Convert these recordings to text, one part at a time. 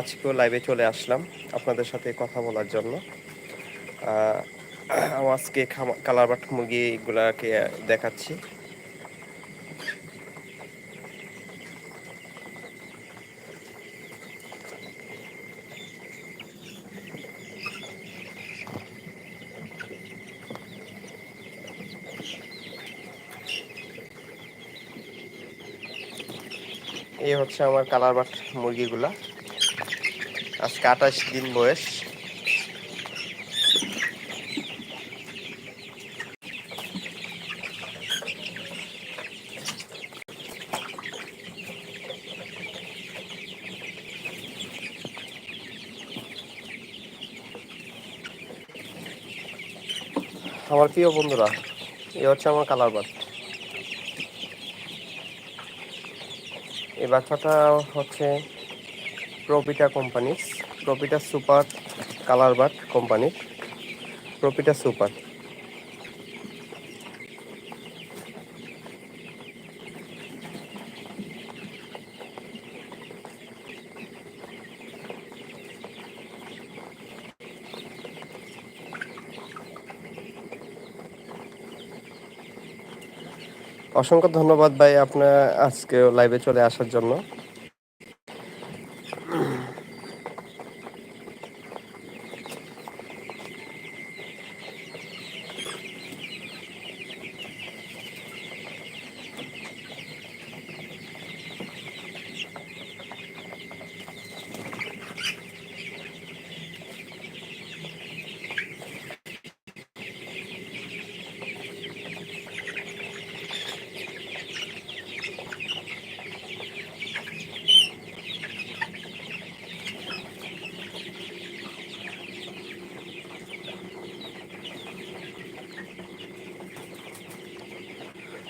আজকেও লাইভে চলে আসলাম আপনাদের সাথে কথা বলার জন্য। আজকে কালারবাট মুরগিগুলাকে দেখাচ্ছি। এই হচ্ছে আমার কালারবাট মুরগিগুলা। আজকে আঠাশ দিন বয়স। আমার প্রিয় বন্ধুরা, এ হচ্ছে আমার কালার বাট এই বাচ্চাটা হচ্ছে প্রপিটা কোম্পানির প্রপিটা সুপার কালার বাট কোম্পানির প্রপিটা সুপার অসংখ্য ধন্যবাদ ভাই আপনার আজকে লাইভে চলে আসার জন্য।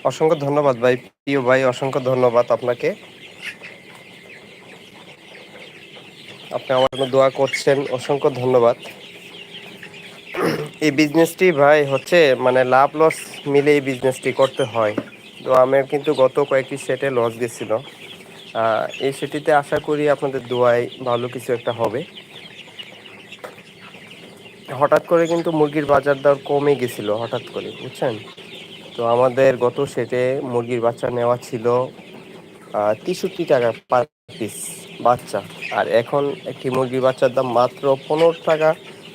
অসংখ্য ধন্যবাদ ভাই, প্রিয় ভাই, অসংখ্য ধন্যবাদ আপনাকে। আপনি আমার জন্য দোয়া করছেন, অসংখ্য ধন্যবাদ। এই বিজনেসটি ভাই হচ্ছে মানে লাভ লস মিলে এই বিজনেসটি করতে হয়। তো আমি কিন্তু গত কয়েকটি সেটে লস গেছিল এই সেটিতে আশা করি আপনাদের দোয়ায় ভালো কিছু একটা হবে। হঠাৎ করে কিন্তু মুরগির বাজার দর কমে গেছিল, হঠাৎ করে, বুঝছেন? তো আমাদের গত সেটে মুরগির বাচ্চা নেওয়া ছিল তেষট্টি টাকা পার পিস বাচ্চা। আর এখন একটি মুরগির বাচ্চার দাম মাত্র পনেরো টাকা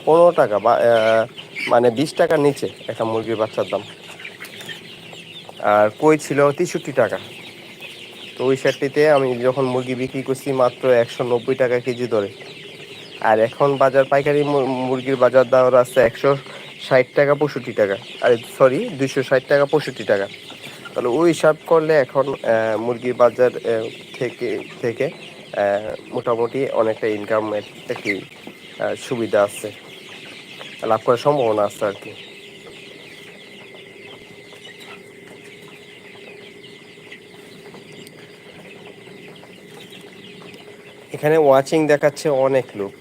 পনেরো টাকা বা মানে বিশ টাকার নিচে একটা মুরগির বাচ্চার দাম। আর কই ছিল তেষট্টি টাকা। তো ওই সেটটিতে আমি যখন মুরগি বিক্রি করছি মাত্র একশো নব্বই টাকা কেজি ধরে। আর এখন বাজার পাইকারি মুরগির বাজার দর আছে একশো ষাট টাকা পঁয়ষট্টি টাকা। আর সরি দুইশো ষাট টাকা পঁয়ষট্টি টাকা। তাহলে ওই হিসাব করলে এখন মুরগির বাজার থেকে থেকে মোটামুটি অনেকটা ইনকামের একটি সুবিধা আছে। লাভ করার সম্ভাবনা আছে আর কি। এখানে ওয়াচিং দেখাচ্ছে অনেক লোক।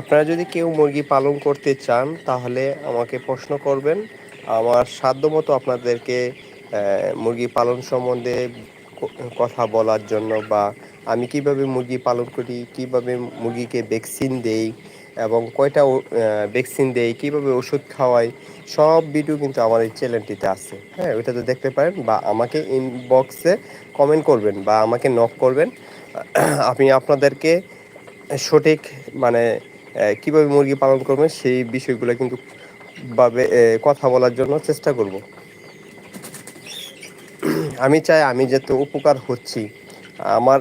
আপনারা যদি কেউ মুরগি পালন করতে চান, তাহলে আমাকে প্রশ্ন করবেন। আমার সাধ্যমতো আপনাদেরকে মুরগি পালন সম্বন্ধে কথা বলার জন্য বা আমি কীভাবে মুরগি পালন করি, কীভাবে মুরগিকে ভ্যাকসিন দেই এবং কয়টা ভ্যাকসিন দেই, কীভাবে ওষুধ খাওয়াই, সব ভিডিও কিন্তু আমার এই চ্যানেলটিতে আছে। হ্যাঁ ওইটা তো দেখতে পারেন বা আমাকে ইনবক্সে কমেন্ট করবেন বা আমাকে নক করবেন। আমি আপনাদেরকে সঠিক মানে কীভাবে মুরগি পালন করবে সেই বিষয়গুলো কিন্তু ভাবে কথা বলার জন্য চেষ্টা করব আমি চাই আমি যাতে উপকার হচ্ছি, আমার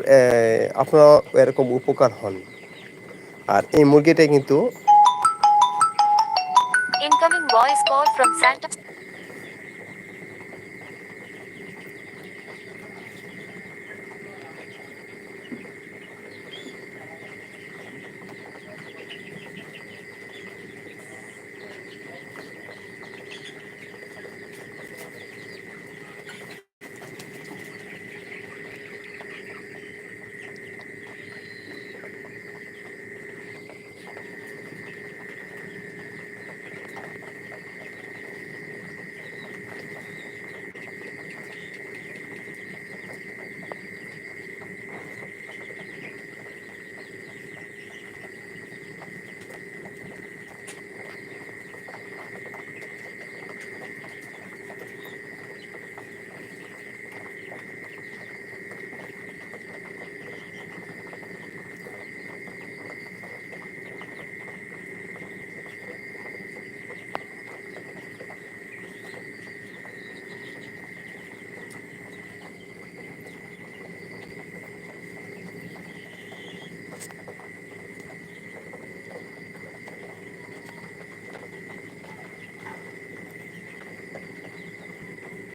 আপনারা এরকম উপকার হন আর এই মুরগিটা কিন্তু Incoming voice call from Santa.